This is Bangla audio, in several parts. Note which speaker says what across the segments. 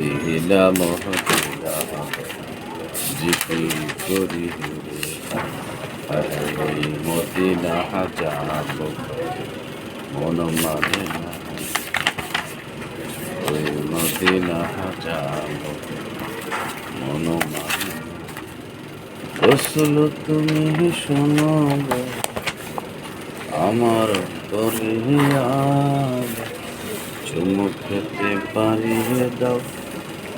Speaker 1: দিলা মহদিলা জিকির করি এই মদিনা যাব মন মানে না। ওই মদিনা যাব মন মানে রসুল তুমি শোনো গো, আমার তরিয়াল চুমু খেতে পারিয়ে দাও।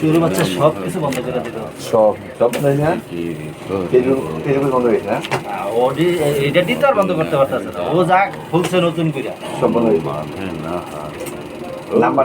Speaker 2: শুরু বাচ্চা সব কিছু বন্ধ করে দিল।
Speaker 3: সব সব নাই না ফেসবুক বন্ধ হয়েছে না
Speaker 2: ওডি এটা দিতে আর বন্ধ করতে পারতেছে না। ও যা খুলছে নতুন করে
Speaker 3: সব বন্ধ হয়েছে।
Speaker 1: মানে না
Speaker 3: নাম্বার